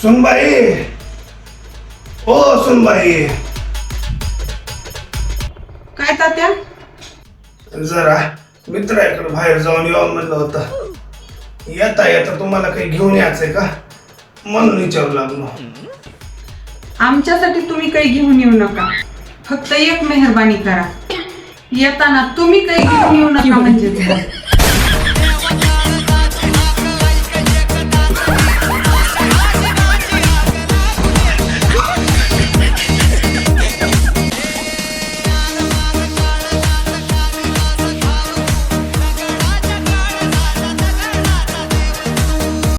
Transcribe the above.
सुनबाई ओ सुनबाई काय तात्या? जरा मित्राकडे बाहेर जाऊन यावं म्हणलं होतं. येता येता तुम्हाला काही घेऊन यायचंय का? म्हणून विचारू लागलो. आमच्यासाठी तुम्ही काही घेऊन येऊ नका. फक्त एक मेहरबानी करा. येताना तुम्ही काही घेऊन येऊ नका म्हणजे.